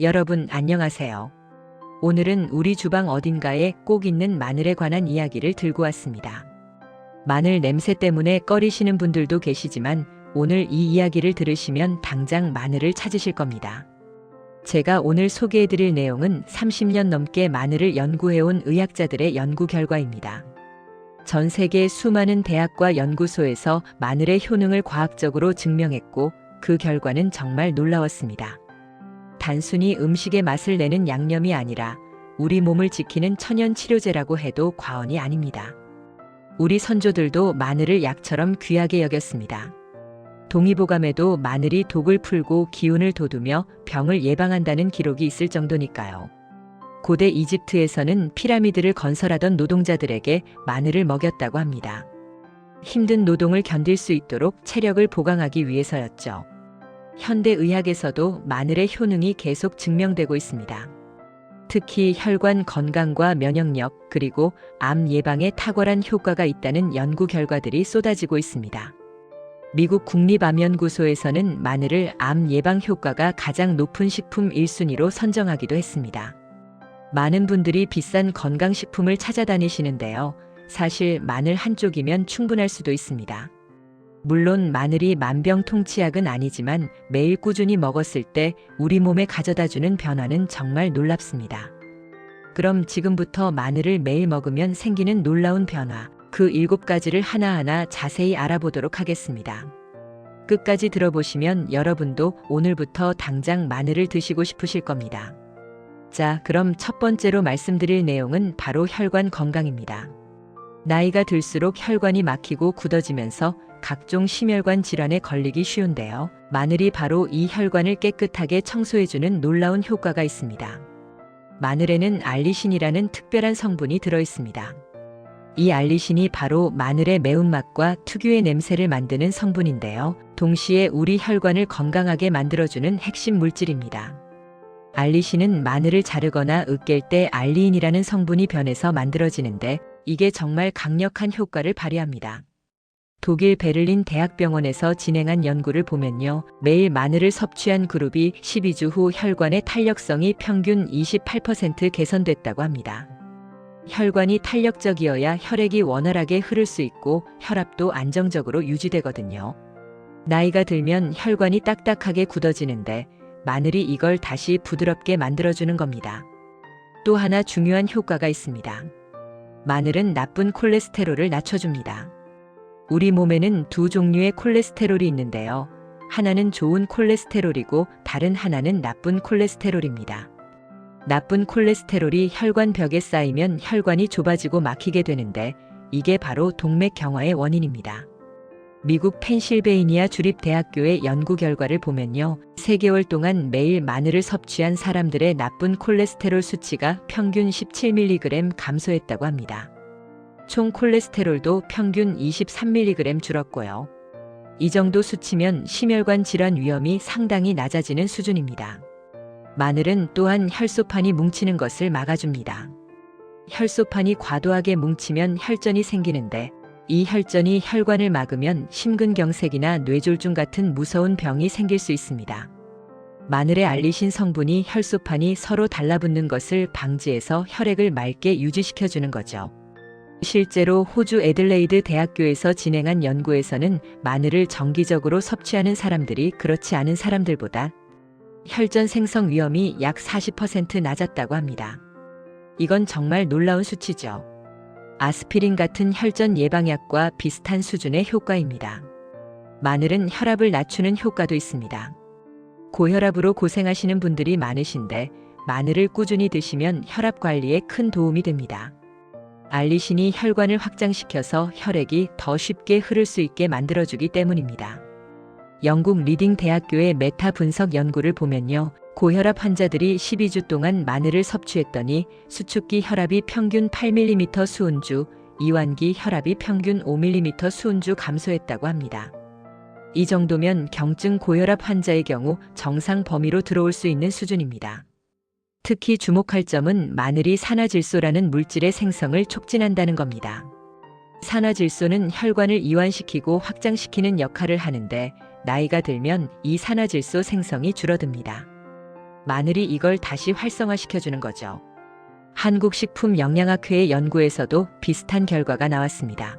여러분 안녕하세요. 오늘은 우리 주방 어딘가에 꼭 있는 마늘에 관한 이야기를 들고 왔습니다. 마늘 냄새 때문에 꺼리시는 분들도 계시지만 오늘 이 이야기를 들으시면 당장 마늘을 찾으실 겁니다. 제가 오늘 소개해 드릴 내용은 30년 넘게 마늘을 연구해온 의학자들의 연구 결과입니다. 전 세계 수많은 대학과 연구소에서 마늘의 효능을 과학적으로 증명했고 그 결과는 정말 놀라웠습니다. 단순히 음식의 맛을 내는 양념이 아니라 우리 몸을 지키는 천연 치료제라고 해도 과언이 아닙니다. 우리 선조들도 마늘을 약처럼 귀하게 여겼습니다. 동의보감에도 마늘이 독을 풀고 기운을 돋우며 병을 예방한다는 기록이 있을 정도니까요. 고대 이집트에서는 피라미드를 건설하던 노동자들에게 마늘을 먹였다고 합니다. 힘든 노동을 견딜 수 있도록 체력을 보강하기 위해서였죠. 현대 의학에서도 마늘의 효능이 계속 증명되고 있습니다. 특히 혈관 건강과 면역력 그리고 암 예방에 탁월한 효과가 있다는 연구 결과들이 쏟아지고 있습니다. 미국 국립암연구소에서는 마늘을 암 예방 효과가 가장 높은 식품 1순위로 선정하기도 했습니다. 많은 분들이 비싼 건강식품을 찾아다니시는데요. 사실 마늘 한쪽이면 충분할 수도 있습니다. 물론 마늘이 만병통치약은 아니지만 매일 꾸준히 먹었을 때 우리 몸에 가져다 주는 변화는 정말 놀랍습니다. 그럼 지금부터 마늘을 매일 먹으면 생기는 놀라운 변화, 그 일곱 가지를 하나하나 자세히 알아보도록 하겠습니다. 끝까지 들어보시면 여러분도 오늘부터 당장 마늘을 드시고 싶으실 겁니다. 자, 그럼 첫 번째로 말씀드릴 내용은 바로 혈관 건강입니다. 나이가 들수록 혈관이 막히고 굳어지면서 각종 심혈관 질환에 걸리기 쉬운데요. 마늘이 바로 이 혈관을 깨끗하게 청소해주는 놀라운 효과가 있습니다. 마늘에는 알리신이라는 특별한 성분이 들어있습니다. 이 알리신이 바로 마늘의 매운맛과 특유의 냄새를 만드는 성분인데요. 동시에 우리 혈관을 건강하게 만들어주는 핵심 물질입니다. 알리신은 마늘을 자르거나 으깰 때 알리인이라는 성분이 변해서 만들어지는데 이게 정말 강력한 효과를 발휘합니다. 독일 베를린 대학병원에서 진행한 연구를 보면요. 매일 마늘을 섭취한 그룹이 12주 후 혈관의 탄력성이 평균 28% 개선됐다고 합니다. 혈관이 탄력적이어야 혈액이 원활하게 흐를 수 있고 혈압도 안정적으로 유지되거든요. 나이가 들면 혈관이 딱딱하게 굳어지는데 마늘이 이걸 다시 부드럽게 만들어주는 겁니다. 또 하나 중요한 효과가 있습니다. 마늘은 나쁜 콜레스테롤을 낮춰줍니다. 우리 몸에는 두 종류의 콜레스테롤이 있는데요. 하나는 좋은 콜레스테롤이고 다른 하나는 나쁜 콜레스테롤입니다. 나쁜 콜레스테롤이 혈관 벽에 쌓이면 혈관이 좁아지고 막히게 되는데 이게 바로 동맥 경화의 원인입니다. 미국 펜실베이니아 주립대학교의 연구 결과를 보면요. 3개월 동안 매일 마늘을 섭취한 사람들의 나쁜 콜레스테롤 수치가 평균 17mg 감소했다고 합니다. 총 콜레스테롤도 평균 23mg 줄었고요. 이 정도 수치면 심혈관 질환 위험이 상당히 낮아지는 수준입니다. 마늘은 또한 혈소판이 뭉치는 것을 막아줍니다. 혈소판이 과도하게 뭉치면 혈전이 생기는데 이 혈전이 혈관을 막으면 심근경색이나 뇌졸중 같은 무서운 병이 생길 수 있습니다. 마늘의 알리신 성분이 혈소판이 서로 달라붙는 것을 방지해서 혈액을 맑게 유지시켜주는 거죠. 실제로 호주 애들레이드 대학교에서 진행한 연구에서는 마늘을 정기적으로 섭취하는 사람들이 그렇지 않은 사람들보다 혈전 생성 위험이 약 40% 낮았다고 합니다. 이건 정말 놀라운 수치죠. 아스피린 같은 혈전 예방약과 비슷한 수준의 효과입니다. 마늘은 혈압을 낮추는 효과도 있습니다. 고혈압으로 고생하시는 분들이 많으신데 마늘을 꾸준히 드시면 혈압 관리에 큰 도움이 됩니다. 알리신이 혈관을 확장시켜서 혈액이 더 쉽게 흐를 수 있게 만들어주기 때문입니다. 영국 리딩 대학교의 메타 분석 연구를 보면요. 고혈압 환자들이 12주 동안 마늘을 섭취했더니 수축기 혈압이 평균 8mm 수은주, 이완기 혈압이 평균 5mm 수은주 감소했다고 합니다. 이 정도면 경증 고혈압 환자의 경우 정상 범위로 들어올 수 있는 수준입니다. 특히 주목할 점은 마늘이 산화질소라는 물질의 생성을 촉진한다는 겁니다. 산화질소는 혈관을 이완시키고 확장시키는 역할을 하는데 나이가 들면 이 산화질소 생성이 줄어듭니다. 마늘이 이걸 다시 활성화시켜주는 거죠. 한국식품영양학회의 연구에서도 비슷한 결과가 나왔습니다.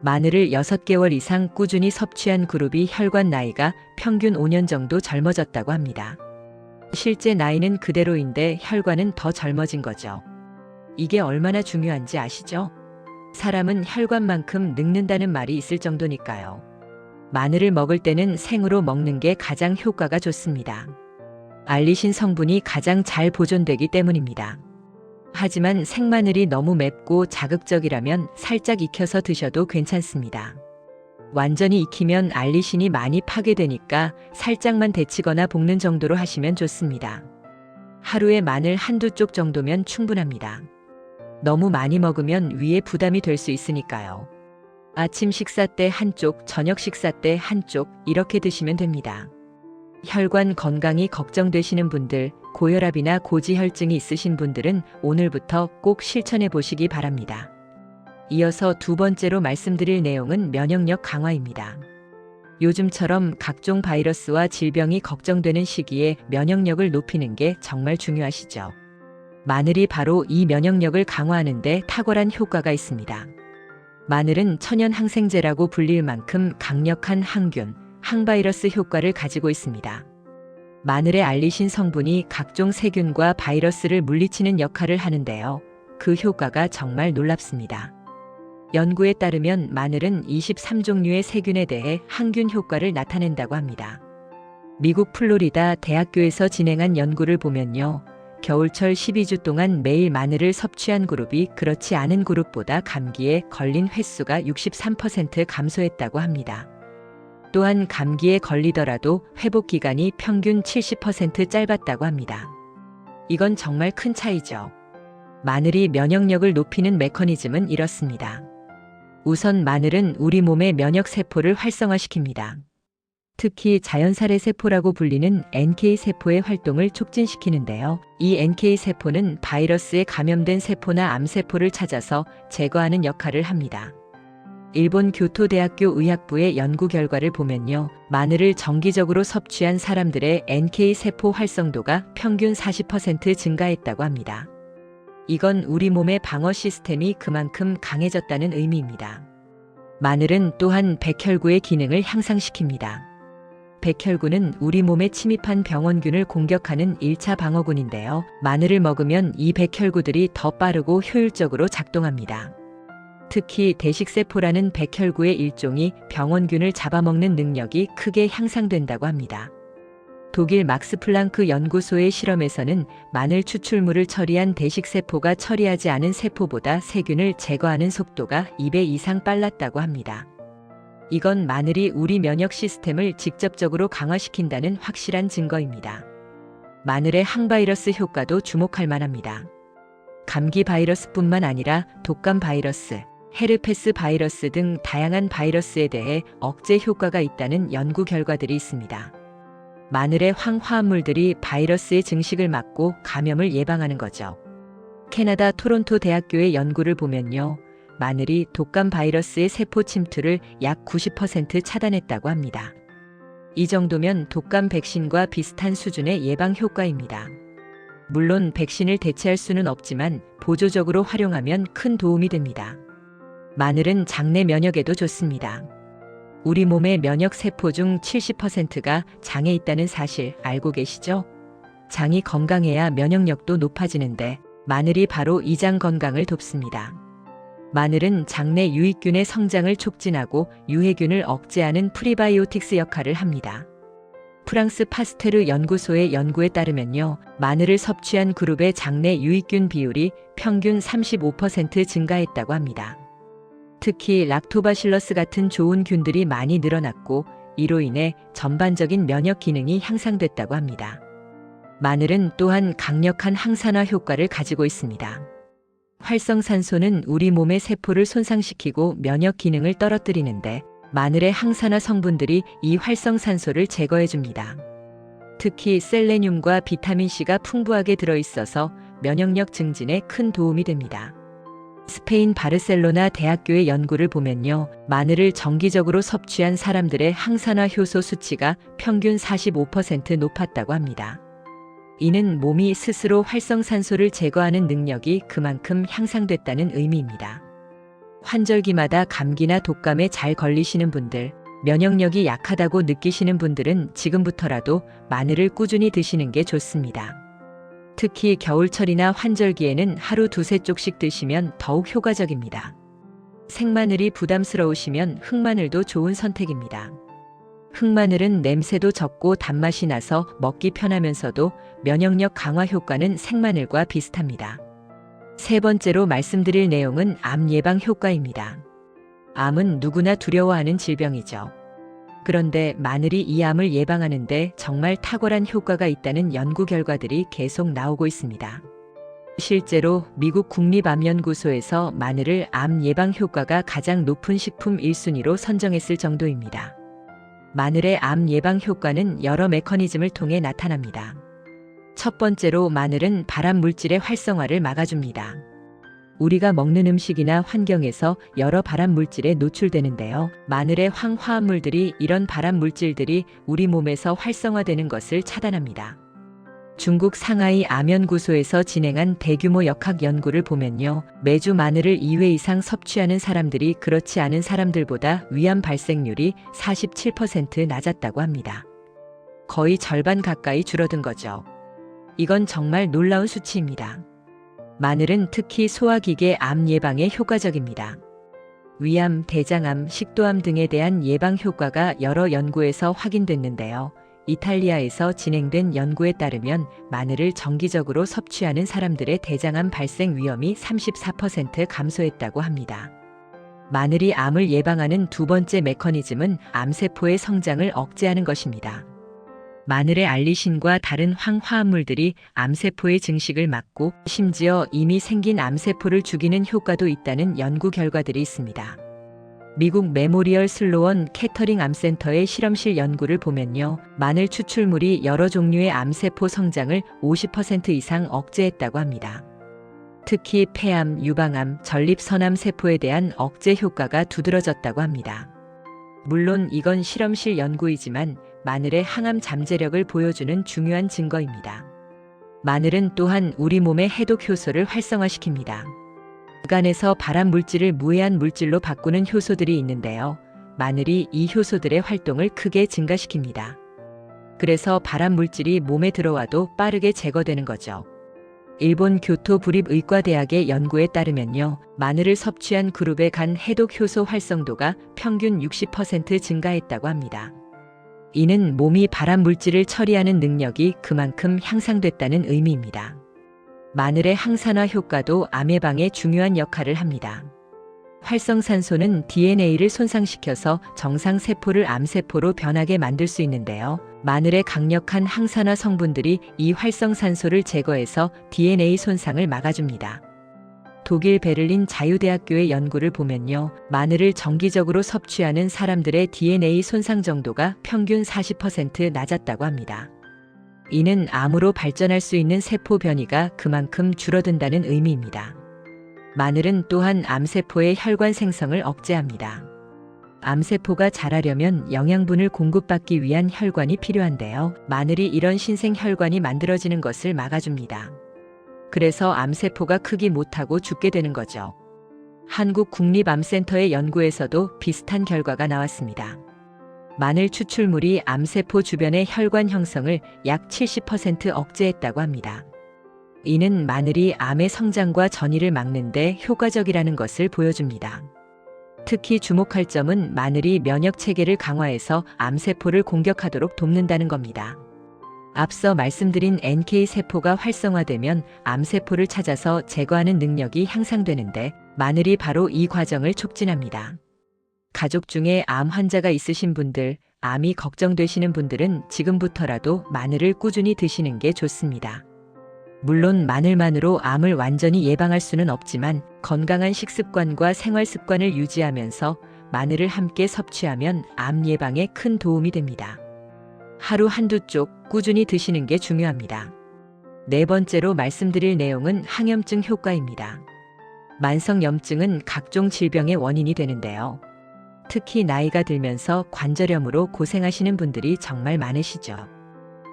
마늘을 6개월 이상 꾸준히 섭취한 그룹이 혈관 나이가 평균 5년 정도 젊어졌다고 합니다. 실제 나이는 그대로인데 혈관은 더 젊어진 거죠. 이게 얼마나 중요한지 아시죠? 사람은 혈관만큼 늙는다는 말이 있을 정도니까요. 마늘을 먹을 때는 생으로 먹는 게 가장 효과가 좋습니다. 알리신 성분이 가장 잘 보존되기 때문입니다. 하지만 생마늘이 너무 맵고 자극적이라면 살짝 익혀서 드셔도 괜찮습니다. 완전히 익히면 알리신이 많이 파괴되니까 살짝만 데치거나 볶는 정도로 하시면 좋습니다. 하루에 마늘 한두 쪽 정도면 충분합니다. 너무 많이 먹으면 위에 부담이 될 수 있으니까요. 아침 식사 때 한쪽, 저녁 식사 때 한쪽 이렇게 드시면 됩니다. 혈관 건강이 걱정되시는 분들, 고혈압이나 고지혈증이 있으신 분들은 오늘부터 꼭 실천해 보시기 바랍니다. 이어서 두 번째로 말씀드릴 내용은 면역력 강화입니다. 요즘처럼 각종 바이러스와 질병이 걱정되는 시기에 면역력을 높이는 게 정말 중요하시죠. 마늘이 바로 이 면역력을 강화하는데 탁월한 효과가 있습니다. 마늘은 천연 항생제라고 불릴 만큼 강력한 항균, 항바이러스 효과를 가지고 있습니다. 마늘의 알리신 성분이 각종 세균과 바이러스를 물리치는 역할을 하는데요. 그 효과가 정말 놀랍습니다. 연구에 따르면 마늘은 23종류의 세균에 대해 항균 효과를 나타낸다고 합니다. 미국 플로리다 대학교에서 진행한 연구를 보면요. 겨울철 12주 동안 매일 마늘을 섭취한 그룹이 그렇지 않은 그룹보다 감기에 걸린 횟수가 63% 감소했다고 합니다. 또한 감기에 걸리더라도 회복 기간이 평균 70% 짧았다고 합니다. 이건 정말 큰 차이죠. 마늘이 면역력을 높이는 메커니즘은 이렇습니다. 우선 마늘은 우리 몸의 면역 세포를 활성화시킵니다. 특히 자연살해 세포라고 불리는 NK 세포의 활동을 촉진시키는데요. 이 NK 세포는 바이러스에 감염된 세포나 암 세포를 찾아서 제거하는 역할을 합니다. 일본 교토대학교 의학부의 연구 결과를 보면요. 마늘을 정기적으로 섭취한 사람들의 NK 세포 활성도가 평균 40% 증가했다고 합니다. 이건 우리 몸의 방어 시스템이 그만큼 강해졌다는 의미입니다. 마늘은 또한 백혈구의 기능을 향상시킵니다. 백혈구는 우리 몸에 침입한 병원균을 공격하는 1차 방어군인데요. 마늘을 먹으면 이 백혈구들이 더 빠르고 효율적으로 작동합니다. 특히 대식세포라는 백혈구의 일종이 병원균을 잡아먹는 능력이 크게 향상된다고 합니다. 독일 막스 플랑크 연구소의 실험에서는 마늘 추출물을 처리한 대식세포가 처리하지 않은 세포보다 세균을 제거하는 속도가 2배 이상 빨랐다고 합니다. 이건 마늘이 우리 면역 시스템을 직접적으로 강화시킨다는 확실한 증거입니다. 마늘의 항바이러스 효과도 주목할 만합니다. 감기 바이러스뿐만 아니라 독감 바이러스, 헤르페스 바이러스 등 다양한 바이러스에 대해 억제 효과가 있다는 연구 결과들이 있습니다. 마늘의 황화합물들이 바이러스의 증식을 막고 감염을 예방하는 거죠. 캐나다 토론토 대학교의 연구를 보면요. 마늘이 독감 바이러스의 세포 침투를 약 90% 차단했다고 합니다. 이 정도면 독감 백신과 비슷한 수준의 예방 효과입니다. 물론 백신을 대체할 수는 없지만 보조적으로 활용하면 큰 도움이 됩니다. 마늘은 장내 면역에도 좋습니다. 우리 몸의 면역 세포 중 70%가 장에 있다는 사실 알고 계시죠? 장이 건강해야 면역력도 높아지는데 마늘이 바로 이 장 건강을 돕습니다. 마늘은 장내 유익균의 성장을 촉진하고 유해균을 억제하는 프리바이오틱스 역할을 합니다. 프랑스 파스테르 연구소의 연구에 따르면요. 마늘을 섭취한 그룹의 장내 유익균 비율이 평균 35% 증가했다고 합니다. 특히 락토바실러스 같은 좋은 균들이 많이 늘어났고 이로 인해 전반적인 면역 기능이 향상됐다고 합니다. 마늘은 또한 강력한 항산화 효과를 가지고 있습니다. 활성산소는 우리 몸의 세포를 손상시키고 면역 기능을 떨어뜨리는데 마늘의 항산화 성분들이 이 활성산소를 제거해 줍니다. 특히 셀레늄과 비타민C가 풍부하게 들어있어서 면역력 증진에 큰 도움이 됩니다. 스페인 바르셀로나 대학교의 연구를 보면요. 마늘을 정기적으로 섭취한 사람들의 항산화 효소 수치가 평균 45% 높았다고 합니다. 이는 몸이 스스로 활성산소를 제거하는 능력이 그만큼 향상됐다는 의미입니다. 환절기마다 감기나 독감에 잘 걸리시는 분들, 면역력이 약하다고 느끼시는 분들은 지금부터라도 마늘을 꾸준히 드시는 게 좋습니다. 특히 겨울철이나 환절기에는 하루 두세 쪽씩 드시면 더욱 효과적입니다. 생마늘이 부담스러우시면 흑마늘도 좋은 선택입니다. 흑마늘은 냄새도 적고 단맛이 나서 먹기 편하면서도 면역력 강화 효과는 생마늘과 비슷합니다. 세 번째로 말씀드릴 내용은 암 예방 효과입니다. 암은 누구나 두려워하는 질병이죠. 그런데 마늘이 이 암을 예방하는데 정말 탁월한 효과가 있다는 연구 결과들이 계속 나오고 있습니다. 실제로 미국 국립암연구소에서 마늘을 암 예방 효과가 가장 높은 식품 1순위로 선정했을 정도입니다. 마늘의 암 예방 효과는 여러 메커니즘을 통해 나타납니다. 첫 번째로 마늘은 발암 물질의 활성화를 막아줍니다. 우리가 먹는 음식이나 환경에서 여러 발암 물질에 노출되는데요. 마늘의 황화합물들이 이런 발암 물질들이 우리 몸에서 활성화되는 것을 차단합니다. 중국 상하이 암연구소에서 진행한 대규모 역학 연구를 보면요. 매주 마늘을 2회 이상 섭취하는 사람들이 그렇지 않은 사람들보다 위암 발생률이 47% 낮았다고 합니다. 거의 절반 가까이 줄어든 거죠. 이건 정말 놀라운 수치입니다. 마늘은 특히 소화기계 암 예방에 효과적입니다. 위암, 대장암, 식도암 등에 대한 예방 효과가 여러 연구에서 확인됐는데요. 이탈리아에서 진행된 연구에 따르면 마늘을 정기적으로 섭취하는 사람들의 대장암 발생 위험이 34% 감소했다고 합니다. 마늘이 암을 예방하는 두 번째 메커니즘은 암세포의 성장을 억제하는 것입니다. 마늘의 알리신과 다른 황화합물들이 암세포의 증식을 막고 심지어 이미 생긴 암세포를 죽이는 효과도 있다는 연구 결과들이 있습니다. 미국 메모리얼 슬로원 캐터링 암센터의 실험실 연구를 보면요. 마늘 추출물이 여러 종류의 암세포 성장을 50% 이상 억제했다고 합니다. 특히 폐암, 유방암, 전립선암 세포에 대한 억제 효과가 두드러졌다고 합니다. 물론 이건 실험실 연구이지만 마늘의 항암 잠재력을 보여주는 중요한 증거입니다. 마늘은 또한 우리 몸의 해독 효소를 활성화시킵니다. 간 에서 발암 물질을 무해한 물질로 바꾸는 효소들이 있는데요. 마늘이 이 효소들의 활동을 크게 증가시킵니다. 그래서 발암 물질이 몸에 들어와도 빠르게 제거되는 거죠. 일본 교토 부립의과대학의 연구에 따르면요. 마늘을 섭취한 그룹의 간 해독 효소 활성도가 평균 60% 증가했다고 합니다. 이는 몸이 발암 물질을 처리하는 능력이 그만큼 향상됐다는 의미입니다. 마늘의 항산화 효과도 암 예방에 중요한 역할을 합니다. 활성산소는 DNA를 손상시켜서 정상 세포를 암세포로 변하게 만들 수 있는데요. 마늘의 강력한 항산화 성분들이 이 활성산소를 제거해서 DNA 손상을 막아줍니다. 독일 베를린 자유대학교의 연구를 보면요. 마늘을 정기적으로 섭취하는 사람들의 DNA 손상 정도가 평균 40% 낮았다고 합니다. 이는 암으로 발전할 수 있는 세포 변이가 그만큼 줄어든다는 의미입니다. 마늘은 또한 암세포의 혈관 생성을 억제합니다. 암세포가 자라려면 영양분을 공급받기 위한 혈관이 필요한데요. 마늘이 이런 신생 혈관이 만들어지는 것을 막아줍니다. 그래서 암세포가 크기 못하고 죽게 되는 거죠. 한국 국립암센터의 연구에서도 비슷한 결과가 나왔습니다. 마늘 추출물이 암세포 주변의 혈관 형성을 약 70% 억제했다고 합니다. 이는 마늘이 암의 성장과 전이를 막는데 효과적이라는 것을 보여줍니다. 특히 주목할 점은 마늘이 면역 체계를 강화해서 암세포를 공격하도록 돕는다는 겁니다. 앞서 말씀드린 NK 세포가 활성화되면 암세포를 찾아서 제거하는 능력이 향상되는데 마늘이 바로 이 과정을 촉진합니다. 가족 중에 암 환자가 있으신 분들, 암이 걱정되시는 분들은 지금부터라도 마늘을 꾸준히 드시는 게 좋습니다. 물론 마늘만으로 암을 완전히 예방할 수는 없지만 건강한 식습관과 생활 습관을 유지하면서 마늘을 함께 섭취하면 암 예방에 큰 도움이 됩니다. 하루 한두 쪽 꾸준히 드시는 게 중요합니다. 네 번째로 말씀드릴 내용은 항염증 효과입니다. 만성염증은 각종 질병의 원인이 되는데요. 특히 나이가 들면서 관절염으로 고생하시는 분들이 정말 많으시죠.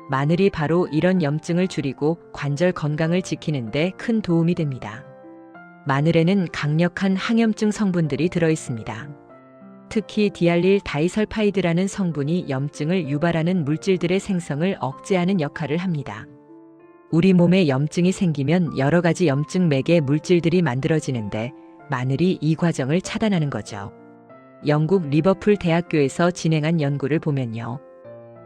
마늘이 바로 이런 염증을 줄이고 관절 건강을 지키는데 큰 도움이 됩니다. 마늘에는 강력한 항염증 성분들이 들어 있습니다. 특히 디알릴 다이설파이드라는 성분이 염증을 유발하는 물질들의 생성을 억제하는 역할을 합니다. 우리 몸에 염증이 생기면 여러 가지 염증 매개 물질들이 만들어지는데 마늘이 이 과정을 차단하는 거죠. 영국 리버풀 대학교에서 진행한 연구를 보면요.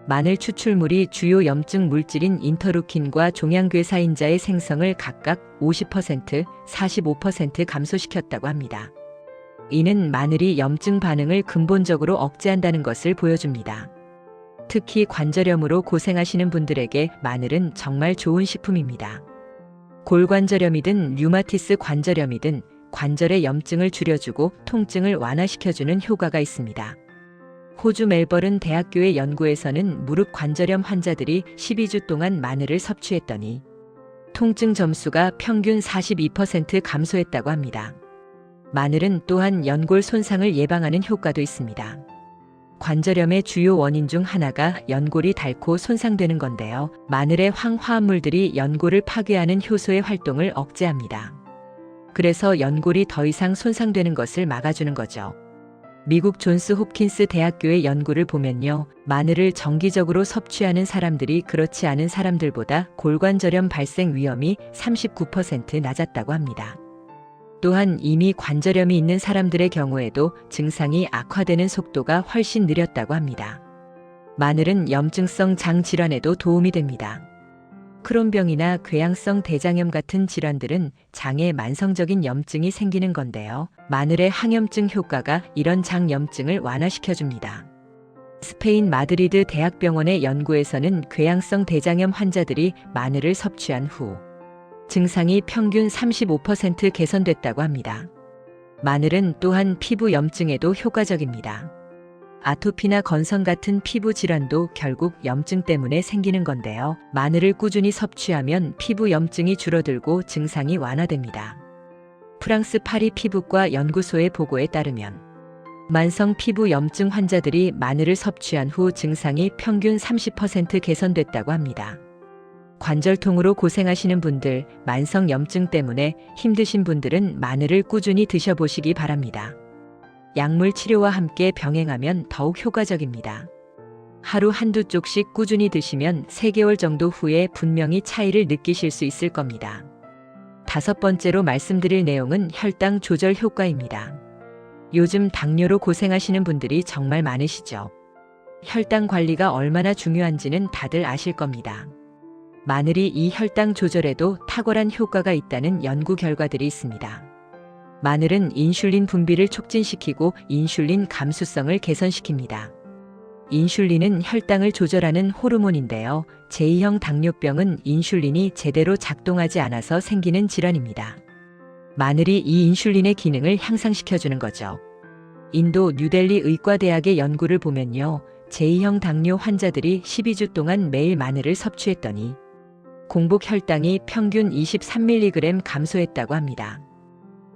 마늘 추출물이 주요 염증 물질인 인터루킨과 종양괴사인자의 생성을 각각 50%, 45% 감소시켰다고 합니다. 이는 마늘이 염증 반응을 근본적으로 억제한다는 것을 보여줍니다. 특히 관절염으로 고생하시는 분들에게 마늘은 정말 좋은 식품입니다. 골관절염이든 류마티스 관절염이든 관절의 염증을 줄여주고 통증을 완화시켜주는 효과가 있습니다. 호주 멜버른 대학교의 연구에서는 무릎 관절염 환자들이 12주 동안 마늘을 섭취했더니 통증 점수가 평균 42% 감소했다고 합니다. 마늘은 또한 연골 손상을 예방하는 효과도 있습니다. 관절염의 주요 원인 중 하나가 연골이 닳고 손상되는 건데요. 마늘의 황화합물들이 연골을 파괴하는 효소의 활동을 억제합니다. 그래서 연골이 더 이상 손상되는 것을 막아주는 거죠. 미국 존스 홉킨스 대학교의 연구를 보면요. 마늘을 정기적으로 섭취하는 사람들이 그렇지 않은 사람들보다 골관절염 발생 위험이 39% 낮았다고 합니다. 또한 이미 관절염이 있는 사람들의 경우에도 증상이 악화되는 속도가 훨씬 느렸다고 합니다. 마늘은 염증성 장 질환에도 도움이 됩니다. 크론병이나 궤양성 대장염 같은 질환들은 장에 만성적인 염증이 생기는 건데요. 마늘의 항염증 효과가 이런 장염증을 완화시켜줍니다. 스페인 마드리드 대학병원의 연구에서는 궤양성 대장염 환자들이 마늘을 섭취한 후 증상이 평균 35% 개선됐다고 합니다. 마늘은 또한 피부 염증에도 효과적입니다. 아토피나 건성 같은 피부 질환도 결국 염증 때문에 생기는 건데요. 마늘을 꾸준히 섭취하면 피부 염증이 줄어들고 증상이 완화됩니다. 프랑스 파리 피부과 연구소의 보고에 따르면 만성 피부 염증 환자들이 마늘을 섭취한 후 증상이 평균 30% 개선됐다고 합니다. 관절통으로 고생하시는 분들, 만성 염증 때문에 힘드신 분들은 마늘을 꾸준히 드셔보시기 바랍니다. 약물 치료와 함께 병행하면 더욱 효과적입니다. 하루 한두 쪽씩 꾸준히 드시면 3개월 정도 후에 분명히 차이를 느끼실 수 있을 겁니다. 다섯 번째로 말씀드릴 내용은 혈당 조절 효과입니다. 요즘 당뇨로 고생하시는 분들이 정말 많으시죠. 혈당 관리가 얼마나 중요한지는 다들 아실 겁니다. 마늘이 이 혈당 조절에도 탁월한 효과가 있다는 연구 결과들이 있습니다. 마늘은 인슐린 분비를 촉진시키고 인슐린 감수성을 개선시킵니다. 인슐린은 혈당을 조절하는 호르몬인데요. 제2형 당뇨병은 인슐린이 제대로 작동하지 않아서 생기는 질환입니다. 마늘이 이 인슐린의 기능을 향상시켜주는 거죠. 인도 뉴델리 의과대학의 연구를 보면요. 제2형 당뇨 환자들이 12주 동안 매일 마늘을 섭취했더니 공복 혈당이 평균 23mg 감소했다고 합니다.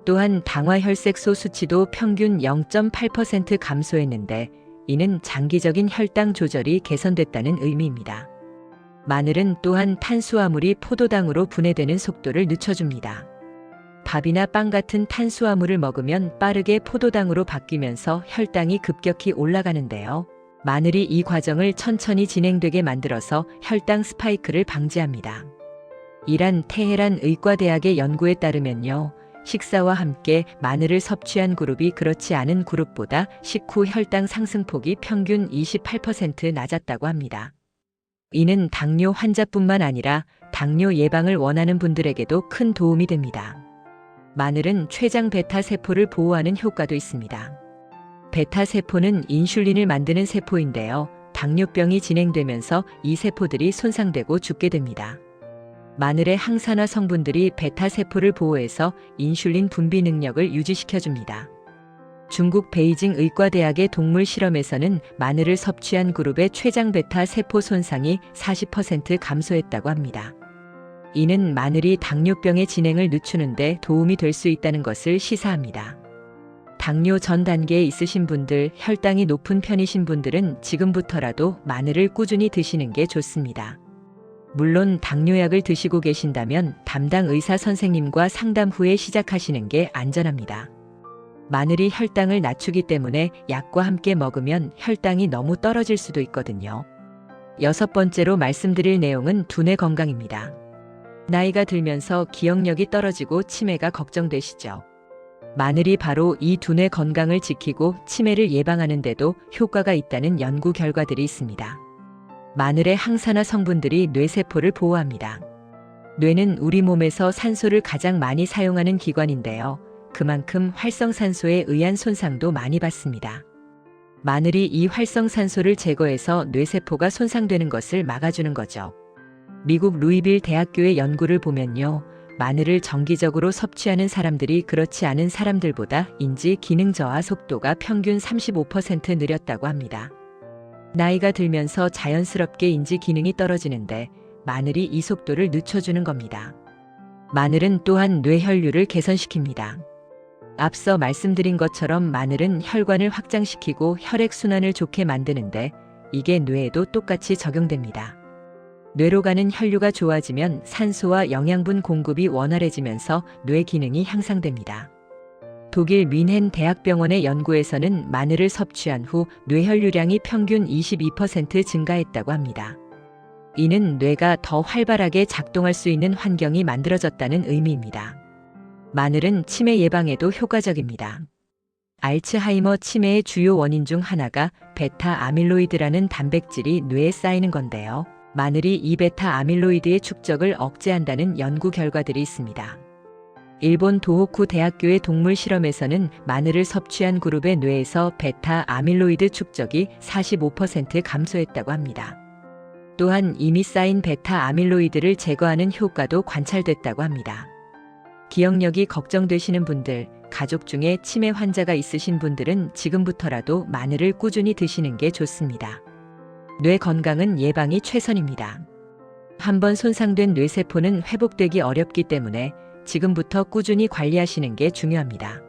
또한 당화혈색소 수치도 평균 0.8% 감소했는데 이는 장기적인 혈당 조절이 개선됐다는 의미입니다. 마늘은 또한 탄수화물이 포도당으로 분해되는 속도를 늦춰줍니다. 밥이나 빵 같은 탄수화물을 먹으면 빠르게 포도당으로 바뀌면서 혈당이 급격히 올라가는데요. 마늘이 이 과정을 천천히 진행되게 만들어서 혈당 스파이크를 방지합니다. 이란 테헤란 의과대학의 연구에 따르면요. 식사와 함께 마늘을 섭취한 그룹이 그렇지 않은 그룹보다 식후 혈당 상승폭이 평균 28% 낮았다고 합니다. 이는 당뇨 환자뿐만 아니라 당뇨 예방을 원하는 분들에게도 큰 도움이 됩니다. 마늘은 췌장 베타 세포를 보호하는 효과도 있습니다. 베타 세포는 인슐린을 만드는 세포인데요. 당뇨병이 진행되면서 이 세포들이 손상되고 죽게 됩니다. 마늘의 항산화 성분들이 베타 세포를 보호해서 인슐린 분비 능력을 유지시켜줍니다. 중국 베이징 의과대학의 동물 실험에서는 마늘을 섭취한 그룹의 췌장 베타 세포 손상이 40% 감소했다고 합니다. 이는 마늘이 당뇨병의 진행을 늦추는데 도움이 될 수 있다는 것을 시사합니다. 당뇨 전 단계에 있으신 분들, 혈당이 높은 편이신 분들은 지금부터라도 마늘을 꾸준히 드시는 게 좋습니다. 물론 당뇨약을 드시고 계신다면 담당 의사 선생님과 상담 후에 시작하시는 게 안전합니다. 마늘이 혈당을 낮추기 때문에 약과 함께 먹으면 혈당이 너무 떨어질 수도 있거든요. 여섯 번째로 말씀드릴 내용은 두뇌 건강입니다. 나이가 들면서 기억력이 떨어지고 치매가 걱정되시죠. 마늘이 바로 이 두뇌 건강을 지키고 치매를 예방하는데도 효과가 있다는 연구 결과들이 있습니다. 마늘의 항산화 성분들이 뇌세포를 보호합니다. 뇌는 우리 몸에서 산소를 가장 많이 사용하는 기관인데요. 그만큼 활성산소에 의한 손상도 많이 받습니다. 마늘이 이 활성산소를 제거해서 뇌세포가 손상되는 것을 막아주는 거죠. 미국 루이빌 대학교의 연구를 보면요. 마늘을 정기적으로 섭취하는 사람들이 그렇지 않은 사람들보다 인지 기능 저하 속도가 평균 35% 느렸다고 합니다. 나이가 들면서 자연스럽게 인지 기능이 떨어지는데 마늘이 이 속도를 늦춰주는 겁니다. 마늘은 또한 뇌혈류를 개선시킵니다. 앞서 말씀드린 것처럼 마늘은 혈관을 확장시키고 혈액순환을 좋게 만드는데 이게 뇌에도 똑같이 적용됩니다. 뇌로 가는 혈류가 좋아지면 산소와 영양분 공급이 원활해지면서 뇌 기능이 향상됩니다. 독일 뮌헨 대학병원의 연구에서는 마늘을 섭취한 후 뇌혈류량이 평균 22% 증가했다고 합니다. 이는 뇌가 더 활발하게 작동할 수 있는 환경이 만들어졌다는 의미입니다. 마늘은 치매 예방에도 효과적입니다. 알츠하이머 치매의 주요 원인 중 하나가 베타 아밀로이드라는 단백질이 뇌에 쌓이는 건데요. 마늘이 이 베타 아밀로이드의 축적을 억제한다는 연구 결과들이 있습니다. 일본 도호쿠 대학교의 동물 실험에서는 마늘을 섭취한 그룹의 뇌에서 베타 아밀로이드 축적이 45% 감소했다고 합니다. 또한 이미 쌓인 베타 아밀로이드를 제거하는 효과도 관찰됐다고 합니다. 기억력이 걱정되시는 분들, 가족 중에 치매 환자가 있으신 분들은 지금부터라도 마늘을 꾸준히 드시는 게 좋습니다. 뇌 건강은 예방이 최선입니다. 한번 손상된 뇌세포는 회복되기 어렵기 때문에 지금부터 꾸준히 관리하시는 게 중요합니다.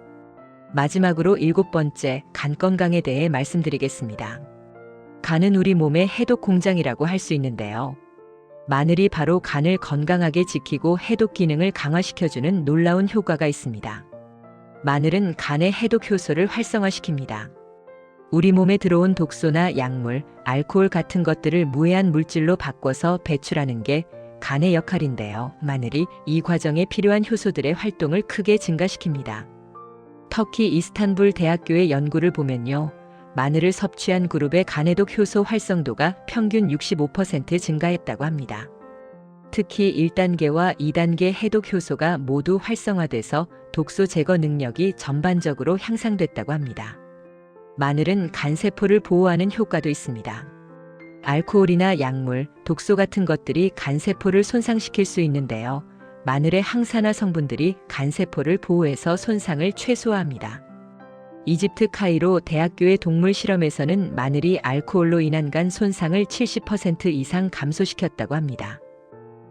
마지막으로 일곱 번째, 간 건강에 대해 말씀드리겠습니다. 간은 우리 몸의 해독 공장이라고 할 수 있는데요. 마늘이 바로 간을 건강하게 지키고 해독 기능을 강화시켜주는 놀라운 효과가 있습니다. 마늘은 간의 해독 효소를 활성화시킵니다. 우리 몸에 들어온 독소나 약물, 알코올 같은 것들을 무해한 물질로 바꿔서 배출하는 게 간의 역할인데요. 마늘이 이 과정에 필요한 효소들의 활동을 크게 증가시킵니다. 터키 이스탄불 대학교의 연구를 보면요. 마늘을 섭취한 그룹의 간해독 효소 활성도가 평균 65% 증가했다고 합니다. 특히 1단계와 2단계 해독 효소가 모두 활성화돼서 독소 제거 능력이 전반적으로 향상됐다고 합니다. 마늘은 간세포를 보호하는 효과도 있습니다. 알코올이나 약물, 독소 같은 것들이 간세포를 손상시킬 수 있는데요. 마늘의 항산화 성분들이 간세포를 보호해서 손상을 최소화합니다. 이집트 카이로 대학교의 동물 실험에서는 마늘이 알코올로 인한 간 손상을 70% 이상 감소시켰다고 합니다.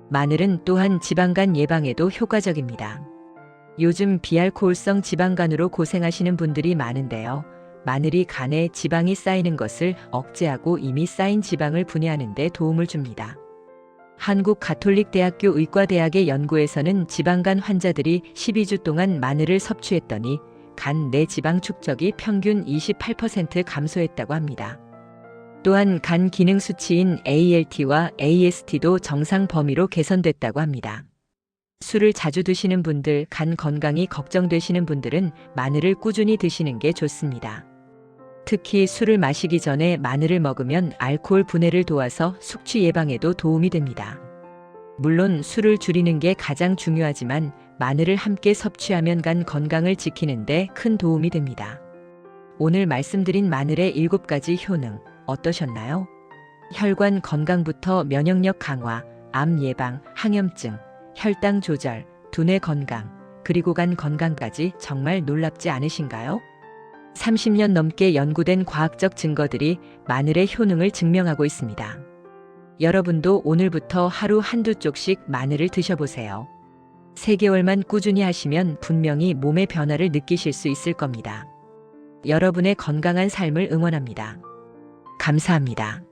마늘은 또한 지방간 예방에도 효과적입니다. 요즘 비알코올성 지방간으로 고생하시는 분들이 많은데요. 마늘이 간에 지방이 쌓이는 것을 억제하고 이미 쌓인 지방을 분해하는 데 도움을 줍니다. 한국 가톨릭 대학교 의과대학의 연구에서는 지방간 환자들이 12주 동안 마늘을 섭취했더니 간 내 지방 축적이 평균 28% 감소했다고 합니다. 또한 간 기능 수치인 ALT와 AST도 정상 범위로 개선됐다고 합니다. 술을 자주 드시는 분들, 간 건강이 걱정되시는 분들은 마늘을 꾸준히 드시는 게 좋습니다. 특히 술을 마시기 전에 마늘을 먹으면 알코올 분해를 도와서 숙취 예방에도 도움이 됩니다. 물론 술을 줄이는 게 가장 중요하지만 마늘을 함께 섭취하면 간 건강을 지키는데 큰 도움이 됩니다. 오늘 말씀드린 마늘의 7가지 효능 어떠셨나요? 혈관 건강부터 면역력 강화, 암 예방, 항염증, 혈당 조절, 두뇌 건강, 그리고 간 건강까지 정말 놀랍지 않으신가요? 30년 넘게 연구된 과학적 증거들이 마늘의 효능을 증명하고 있습니다. 여러분도 오늘부터 하루 한두 쪽씩 마늘을 드셔보세요. 3개월만 꾸준히 하시면 분명히 몸의 변화를 느끼실 수 있을 겁니다. 여러분의 건강한 삶을 응원합니다. 감사합니다.